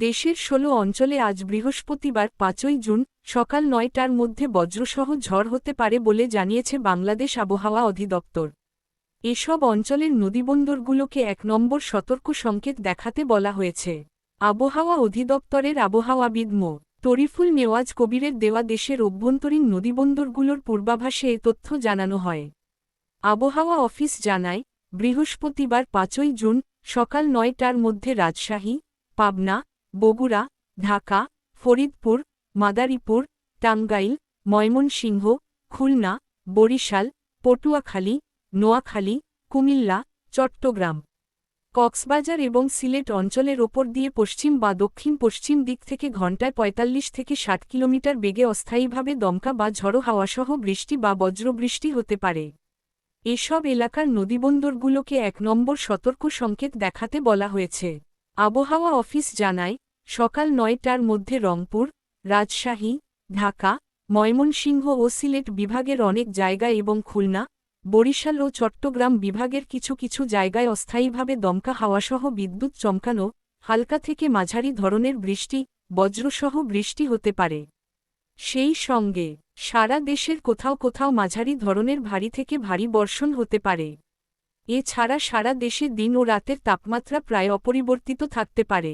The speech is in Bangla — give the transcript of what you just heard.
দেশের ষোলো অঞ্চলে আজ বৃহস্পতিবার পাঁচই জুন সকাল নয়টার মধ্যে বজ্রসহ ঝড় হতে পারে বলে জানিয়েছে বাংলাদেশ আবহাওয়া অধিদপ্তর। এসব অঞ্চলের নদীবন্দরগুলোকে এক নম্বর সতর্ক সংকেত দেখাতে বলা হয়েছে। আবহাওয়া অধিদপ্তরের আবহাওয়াবিদ মো. তরিফুল নেওয়াজ কবিরের দেওয়া দেশের অভ্যন্তরীণ নদীবন্দরগুলোর পূর্বাভাসে এ তথ্য জানানো হয়। আবহাওয়া অফিস জানায়, বৃহস্পতিবার পাঁচই জুন সকাল নয়টার মধ্যে রাজশাহী, পাবনা বগুড়া, ঢাকা, ফরিদপুর, মাদারীপুর, টাঙ্গাইল, ময়মনসিংহ, খুলনা, বরিশাল, পটুয়াখালী, নোয়াখালী, কুমিল্লা, চট্টগ্রাম। কক্সবাজার এবং সিলেট অঞ্চলের ওপর দিয়ে পশ্চিম বা দক্ষিণ পশ্চিম দিক থেকে ঘণ্টায় ৪৫ থেকে ষাট কিলোমিটার বেগে অস্থায়ীভাবে দমকা বা ঝড়ো হাওয়াসহ বৃষ্টি বা বজ্রবৃষ্টি হতে পারে। এসব এলাকার নদীবন্দরগুলোকে এক নম্বর সতর্ক সংকেত দেখাতে বলা হয়েছে। আবহাওয়া অফিস জানায়, সকাল নয়টার মধ্যে রংপুর, রাজশাহী, ঢাকা, ময়মনসিংহ ও সিলেট বিভাগের অনেক জায়গায় এবং খুলনা, বরিশাল ও চট্টগ্রাম বিভাগের কিছু কিছু জায়গায় অস্থায়ীভাবে দমকা হাওয়াসহ বিদ্যুৎ চমকানো, হালকা থেকে মাঝারি ধরনের বৃষ্টি, বজ্রসহ বৃষ্টি হতে পারে। সেই সঙ্গে, সারা দেশের কোথাও কোথাও মাঝারি ধরনের ভারী থেকে ভারী বর্ষণ হতে পারে। এছাড়া সারা দেশে দিন ও রাতের তাপমাত্রা প্রায় অপরিবর্তিত থাকতে পারে।